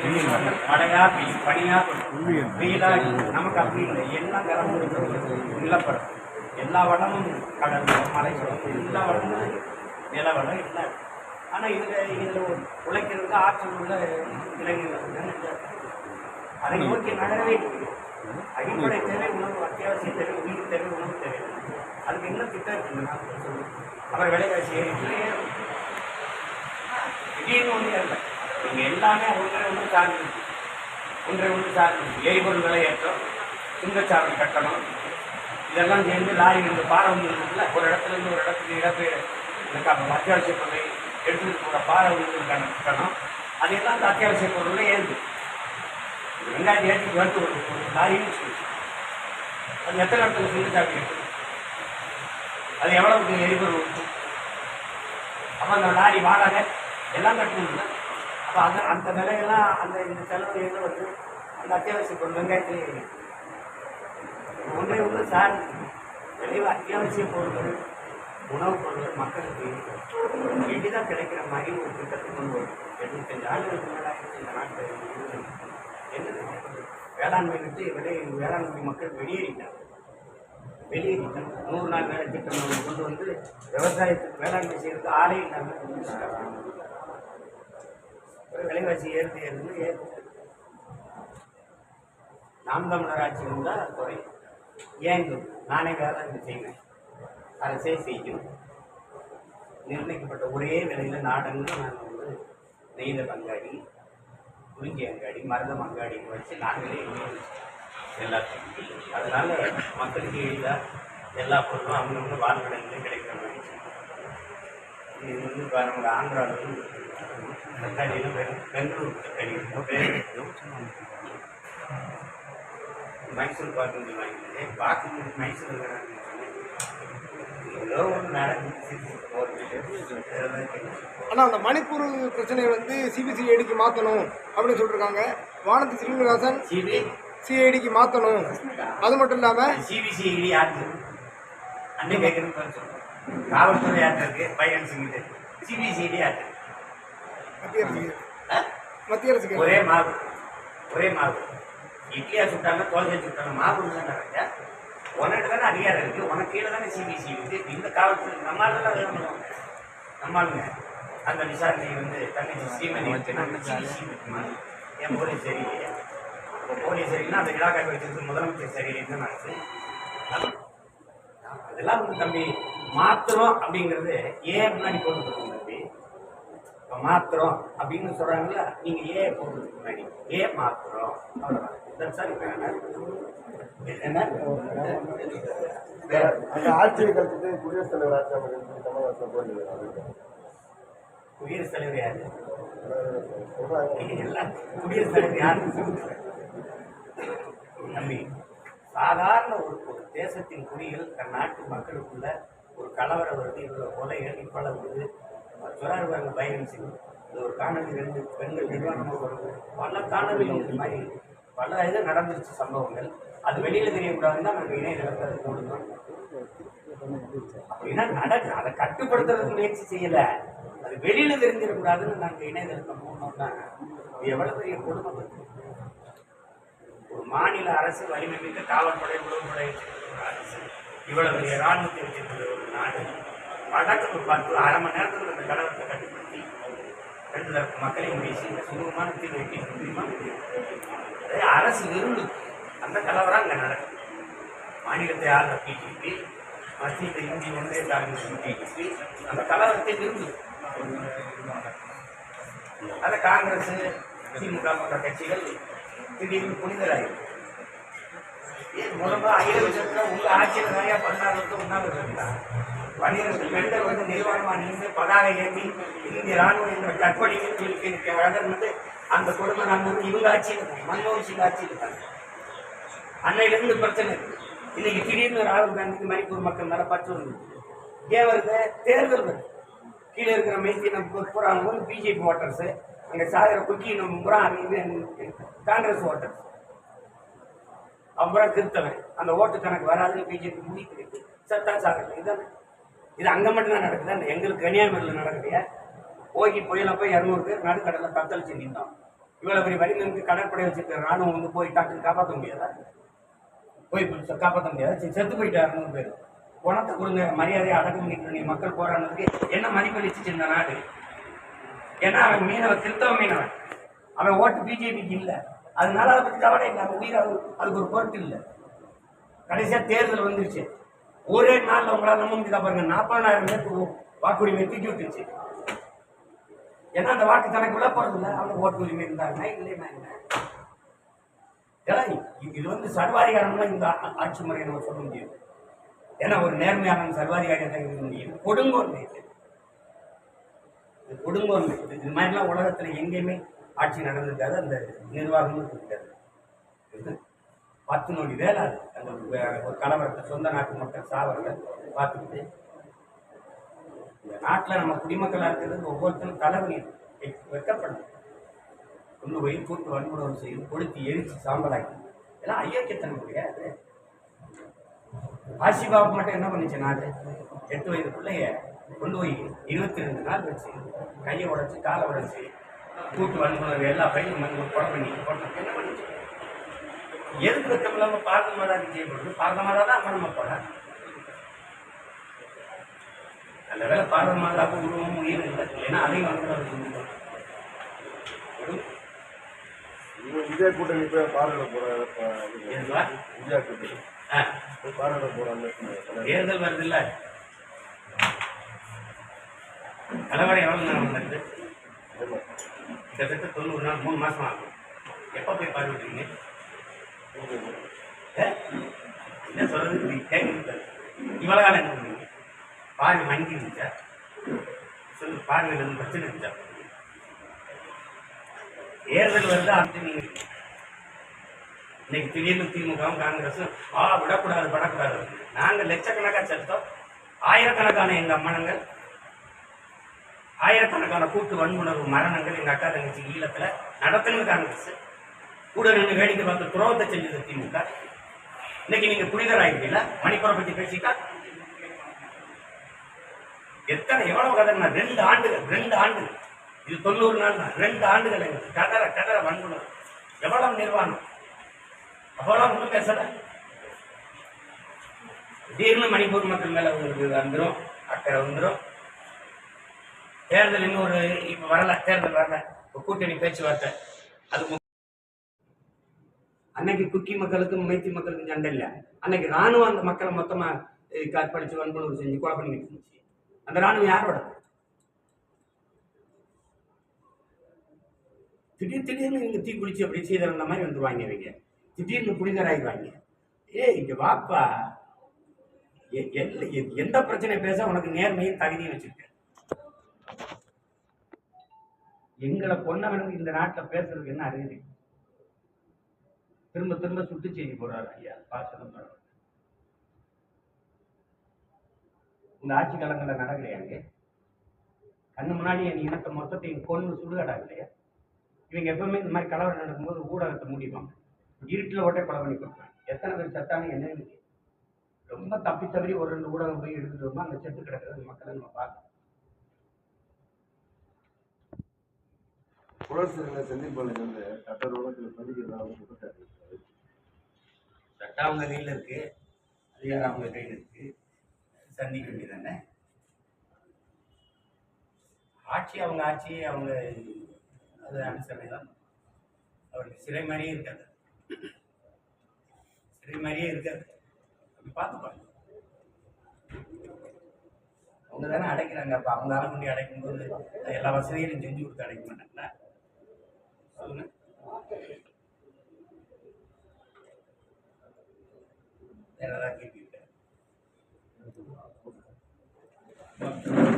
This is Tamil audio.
மழையா பெய்யும் பனியா பெய்யும் வெயிலா நமக்கு அப்படி இல்லை எல்லாம் கலந்து நிலப்படம் எல்லா வளமும் கடல் மலை எல்லா வளமும் நில வளம் எல்லாம் ஆனால் ஆனா இதுல இதுல உழைக்கிறதுக்கு ஆற்றல் உள்ள இளைஞர்கள் அதை நோக்கி நகரவே அடிப்படை தேவை உணவு அத்தியாவசிய தேவை உயிர் தேவை உணவு தேவை அதுக்கு என்ன திட்டம் இருக்குன்னா அப்புறம் விலைவாசி ஏறிட்டு திடீர்னு ஒன்று இல்லை நீங்கள் எல்லாமே ஒன்றை ஒன்று சார்ந்து ஒன்றை ஒன்று சார்ந்து எரிபொருள் விலையேற்றம் சுங்கச்சாவடி கட்டணம். இதெல்லாம் சேர்ந்து லாரி இந்த பாறை ஒன்று இருந்ததுல ஒரு இடத்துல இருந்து ஒரு இடத்துக்கு இடப்பெயர் இந்த அத்தியாவசிய பொருளை எடுத்துகிட்டு போகிற பாறை ஒன்றுக்கான கட்டணம். அது எல்லாம் அத்தியாவசிய பொருளில் ஏந்து ரெண்டாயிரத்தி ஏற்றி எடுத்து ஒரு லாரின்னு சொல்லி அது எத்தனை இடத்துல சுங்கச்சாவடி இருக்குது அது எவ்வளவுக்கு எரிபொருள் அப்போ அந்த லாரி வாடகை எல்லாம் கட்டணும் அப்போ அந்த அந்த விலையெல்லாம் அந்த இந்த செலவு எல்லாம் வந்து அந்த அத்தியாவசிய பொருள் வெங்காயத்துலேயே ஒன்றே ஒன்று சார் விளைவு அத்தியாவசிய பொருட்கள் உணவுப் பொருட்கள் மக்களுக்கு எளிதாக கிடைக்கிற மாதிரி ஒரு திட்டத்தை கொண்டு வரும். எழுபத்தஞ்சு ஆண்டுகளுக்கு மேலாக இந்த நாட்டில் என்னது? என்ன வேளாண்மை விட்டு விலை வேளாண்மை மக்கள் வெளியேறிட்டாங்க வெளியேறிட்டாங்க நூறு நாள் வேலை திட்டம் கொண்டு வந்து விவசாயத்துக்கு வேளாண்மை செய்யறதுக்கு ஆளே இல்லாமல் விலைவாசி ஏறுது ஏறுது ஏறுது நாம் தமிழர் ஆட்சி இருந்தால் குறையும். ஏங்கும் நானே வேளாண்மை செய்வேன். அரசே செய்யும். நிர்ணயிக்கப்பட்ட ஒரே விலையில் நாடன்னு நாங்கள் வந்து நெய்தல் அங்காடி குறிஞ்சி அங்காடி மருதம் அங்காடி வச்சு நாங்களே எல்லாத்தையும் அதனால மக்களுக்கு எளிதாக எல்லா பொருளும் அவங்கவுங்க வாழ்க்கடையிலே கிடைக்கிற மாதிரி இது வந்து இப்போ நம்ம ஆந்திராவில் பெங்களூர் தக்காளி பேர் மைசூர் பாக்கு வாங்கினது பாக்கு மைசூர் இருக்கிறாங்க ஏதோ ஒன்று நடந்துச்சு ஆனால் அந்த மணிப்பூர் பிரச்சனையை வந்து சிபிசிஐடிக்கு மாற்றணும் அப்படின்னு சொல்லியிருக்காங்க வானதி ஸ்ரீனிவாசன் சிபி சிஐடிக்கு மாற்றணும் அது மட்டும் இல்லாமல் சிபிசிஐடி யாருக்கு அன்னை கேட்குறேன்னு சொல்லுங்கள் காவல்துறை யார்கிட்ட இருக்கு ஃபைனான்ஸ் இருக்கு. சிபிசிஐடி யார்கிட்ட மத்திய அரசு ஆ? மத்திய அரசுக்கு ஒரே மாவு ஒரே மாவு இட்லியா சுட்டாங்க தோசை சுட்டாங்க மாவு தானே ராஜா உனக்கு தானே அதிகாரம் இருக்கு. உனக்கு கீழே தானே சிபிசி இருக்கு. இந்த காவல்துறை நம்மளால பண்ணுவாங்க நம்மளுங்க அந்த விசாரணை வந்து தங்கச்சி சிபிசி இருக்குமா? என் போலீஸ் அப்போ போலீஸ் சரியில்லைன்னா அந்த இலாக்கா வச்சிருக்கு முதலமைச்சர் சரியில்லைன்னு நான் அதெல்லாம் வந்து தம்பி மாத்திரம் அப்படிங்கிறது ஏன் முன்னாடி போட்டு கொடுக்கணும் மாத்திரம் அப்படின்னு சொல்றாங்கல்ல நீங்க ஏன் போடுறதுக்கு முன்னாடி ஏன் மாத்திரம் all. என்ன? அந்த ஆட்சியை கழிச்சுட்டு குடியரசுத் தலைவர் ஆட்சி அமைக்கிறது தமிழகத்தில் போயிருக்காங்க குடியரசுத் தலைவர் யாரு? எல்லாம் குடியரசுத் தலைவர் யாருன்னு சொல்லுங்க. தம்பி சாதாரண ஒரு ஒரு தேசத்தின் குடிகள் தன் நாட்டு மக்களுக்குள்ள ஒரு கலவரம் வருது இவ்வளவு கொலைகள் இவ்வளவு வருது பாருங்க பைரன் சிங் இது ஒரு காணொலி ரெண்டு பெண்கள் நிர்வாகமாக வருது பல காணொலிகள் இந்த மாதிரி பல இது நடந்துருச்சு சம்பவங்கள். அது வெளியில் தெரியக்கூடாதுன்னு தான் நாங்கள் இணையதளத்தை அது போடுறோம் அப்படின்னா நடக்கு அதை கட்டுப்படுத்துறதுக்கு முயற்சி செய்யலை. அது வெளியில் தெரிஞ்சிடக்கூடாதுன்னு நாங்கள் இணையதளத்தை போடணும் தான் இது எவ்வளவு பெரிய கொடுமை ஒரு மாநில அரசு வலிமை மிக்க காவல்படை உளவுப்படை அரசு இவ்வளவு பெரிய இராணுவத்தை வச்சிருக்கிற ஒரு நாடு. வடக்கு ஒரு பத்து அரை மணி நேரத்துக்கு அந்த கலவரத்தை கட்டுப்படுத்தி ரெண்டு மக்களையும் பேசி சுமூகமான தீர்வு வைக்க முடியுமா? அதே அரசு இருந்து அந்த கலவரம் அங்கே நடக்கும் மாநிலத்தை ஆளுற பிஜேபி மத்தியில் இந்தி ஒன்றே காங்கிரஸ் பிஜேபி அந்த கலவரத்தை இருந்து அதை காங்கிரஸ் திமுக போன்ற கட்சிகள் திடீர்னு புனிதராயிருக்கு ஏன் முதல்ல ஐந்து உள்ள ஆட்சியில் நிறையா பதினாறு வருஷம் உண்ணாவிரதம் பன்னிரண்டு பெண்கள் வந்து நிர்வாகமா நின்று பதாகை ஏந்தி இந்திய ராணுவம் என்ற கற்பனையில் சொல்லி வளர்ந்து அந்த கொடுமை நம்ம இவங்க ஆட்சியில் இருக்காங்க மன்மோகன் சிங் ஆட்சியில் இருக்காங்க அன்னையிலிருந்து பிரச்சனை இருக்கு இன்னைக்கு திடீர்னு ராகுல் காந்திக்கு மணிப்பூர் மக்கள் மேல பற்று வருது. ஏன் வருது? தேர்தல் வருது. கீழே இருக்கிற மைத்தி நம்ம வந்து பிஜேபி ஓட்டர்ஸு அங்கே சாகிற குக்கி நம்ம பூரா காங்கிரஸ் ஓட்டர்ஸ் அப்புறம் திருத்தவன். அந்த ஓட்டு கணக்கு வராதுன்னு பிஜேபி முடிக்கிறது சத்தா சாகிறது இதுதானே இது அங்கே மட்டும்தான் நடக்குது. அந்த எங்களுக்கு கன்னியாகுமரியில் நடக்குதுயா போகி புயல போய் இரநூறு பேர் நடுக்கடலில் தத்தளிச்சு நின்றோம். இவ்வளோ பெரிய வலிமைக்கு கடற்படை வச்சுருக்க ராணுவம் வந்து போய் டாக்குன்னு காப்பாற்ற முடியாதா? போய் காப்பாற்ற முடியாது? சரி, செத்து போயிட்டு இரநூறு பேர். பணத்தை கொடுங்க மரியாதையை அடக்கம் நீ மக்கள் போராடுறதுக்கு என்ன மதிப்பளிச்சு இந்த நாடு? ஏன்னா அவன் மீனவன் கிறிஸ்தவ மீனவன் அவன் ஓட்டு பிஜேபிக்கு இல்லை. அதனால அதை பற்றி கவலை இல்லை அவன் உயிர் அதுக்கு ஒரு பொருட்டு இல்லை. கடைசியாக தேர்தல் வந்துருச்சு. ஒரே நாளில் உங்களால் நம்ப முடியுதா பாருங்க. நாற்பதாயிரம் பேருக்கு வாக்குரிமை தூக்கி விட்டுருச்சு. ஏன்னா அந்த வாக்கு தனக்கு விழ போறது இல்லை அவங்க ஓட்டு உரிமை இருந்தாங்க இல்லைன்னா என்ன இது- வந்து சர்வாதிகாரம்லாம் இந்த ஆட்சி முறையை நம்ம சொல்ல முடியும். ஏன்னா ஒரு நேர்மையான சர்வாதிகாரியை தான் இருக்க முடியும். கொடுங்கோன்மை இது. இது கொடுங்கோன்மை இது. இது மாதிரிலாம் உலகத்தில் எங்கேயுமே ஆட்சி நடந்திருக்காது. அந்த நிர்வாகமும் இருக்காது பத்து நொடி வேலை அது அந்த ஒரு கலவரத்தை சொந்த நாட்டு மக்கள் சாவரத்தை பார்த்துக்கிட்டு. இந்த நாட்டில் நம்ம குடிமக்களாக இருக்கிறது ஒவ்வொருத்தரும் தலைவனி வெக்கப்படணும். கொண்டு போய் கூட்டு வன்முறை செய்து கொளுத்தி எரிச்சு சாம்பலாக்கி. இதெல்லாம் ஐயோக்கியத்தனம் கிடையாது ஆசிபாவுக்கு மட்டும் என்ன பண்ணுச்சு நாடு எட்டு வயது பிள்ளைய கொண்டு போய் இருபத்தி ரெண்டு நாள் வச்சு கையை உடச்சி காலை உடச்சி கூட்டு வன்முறை எல்லா பையனும் வந்து கொலை பண்ணி போட்டு என்ன பண்ணிச்சு? எதுக்கு இல்லாமல் பார்க்க மாதா செய்யப்படுது பார்க்க மாதா தான் அப்புறமா போட நல்ல வேலை பார்க்க மாதாவுக்கு உருவமும் உயிர் இல்லை. ஏன்னா அதையும் வந்து இந்தியா கூட்டணி போய் பார்வையிட போற ஏதுவா? இந்தியா கூட்டணி. பார்வையிட போறாங்க. தேர்தல் வருது இல்ல கலவரம் எவ்வளவு நேரம் ஆமா. கிட்டத்தட்ட தொண்ணூறு நாள் மூணு மாசம் ஆகும். எப்போ போய் பார்வையிடுறீங்க? என்ன சொல்றது நீ கேட்க இவ்வளவு காலம் என்ன பண்ணுவீங்க பார்வை மங்கி இருந்துச்சா சொல்லு பார்வையில் இருந்து பிரச்சனை இருந்துச்சா தேர்தல் வருது அப்படி நீங்க இன்னைக்கு திடீர்னு திமுகவும் காங்கிரஸும் ஆ விடக்கூடாது விடக்கூடாது நாங்கள் லட்சக்கணக்காக செலுத்தோம் ஆயிரக்கணக்கான எங்கள் அம்மனங்கள் ஆயிரக்கணக்கான கூட்டு வன்முணர்வு மரணங்கள் எங்கள் அக்கா தங்கச்சி ஈழத்தில் நடத்தணும் காங்கிரஸ் கூட நின்று வேடிக்கை பார்த்து துரோகத்தை செஞ்சது திமுக. இன்னைக்கு நீங்க புனிதர் ஆகிட்டீங்களா மணிப்புறம் பத்தி பேசிட்டா? எத்தனை எவ்வளவு கதறினா ரெண்டு ஆண்டுகள் ரெண்டு ஆண்டுகள் இது தொண்ணூறு நாள் தான் ரெண்டு ஆண்டுகள் எங்களுக்கு. கதற கதற வன்முணர்வு எவ்வளவு நிர்வாணம்? அவ்வளவு ஒன்றும் பேசல. திடீர்னு மணிப்பூர் மக்கள் மேல உங்களுக்கு வந்துடும் அக்கறை வந்துடும் தேர்தல் இன்னும் ஒரு இப்ப வரல தேர்தல் வரல. இப்போ கூட்டணி பேச்சுவார்த்தை. அது அன்னைக்கு குக்கி மக்களுக்கும் மைத்தி மக்களுக்கும் சண்டை இல்லை. அன்னைக்கு ராணுவம் அந்த மக்களை மொத்தமாக கற்பழித்து கற்பழிச்சு வன்புணர்வு செஞ்சு கொலை பண்ணிக்கிட்டு இருந்துச்சு. அந்த ராணுவம் யாரோட? திடீர் திடீர்னு இங்க தீ குளிச்சு அப்படி செய்த மாதிரி வந்துருவாங்க இவங்க. திடீர்னு புனிதராகிடுவாங்க ஏய் இங்க வாப்பா. எ- எந்த பிரச்சனை பேச உனக்கு நேர்மையும் தகுதியும் வச்சிருக்க எங்களை பொண்ணவனுக்கு இந்த நாட்டில் பேசுறதுக்கு என்ன அறிவு? திரும்ப திரும்ப சுட்டு செய்தி போடுறாரு ஐயா பாசனம் இந்த ஆட்சி காலங்களில் நடக்கலையாங்க கண்ணு முன்னாடி என் இனத்தை மொத்தத்தையும் கொண்டு சுடுகாடா இல்லையா? இவங்க எப்பவுமே இந்த மாதிரி கலவரம் நடக்கும்போது ஊடகத்தை மூடிப்பாங்க. இருட்டில் ஓட்டை கொலை பண்ணி கொடுப்பாங்க. எத்தனை பேர் செத்தானு என்ன ரொம்ப தப்பி தவறி ஒரு ரெண்டு ஊடகம் போய் எடுத்துட்டு வரும்போது அந்த செத்து கிடக்கிறது மக்களை நம்ம பார்க்கணும். புலர்சிகளை செந்தில் வந்து சட்டரோட சந்திக்கிறதா அவங்க குற்றச்சாட்டு இருக்காரு. சட்டம் அவங்க கையில் இருக்கு அதிகாரம் அவங்க கையில் இருக்கு. சந்திக்க வேண்டியதானே ஆட்சி அவங்க ஆட்சி அவங்க அது அனுசரணை தான். அவருக்கு சிறை மாதிரியே இருக்காது. சிலை மாதிரியே இருக்காது. அப்படி பார்த்துப்பாங்க அவங்க தானே அடைக்கிறாங்க. அப்போ அவங்க ஆளை அடைக்கும் அடைக்கும்போது எல்லா வசதியும் செஞ்சு கொடுத்து அடைக்க மாட்டாங்களா? சொல்லுங்க. வேற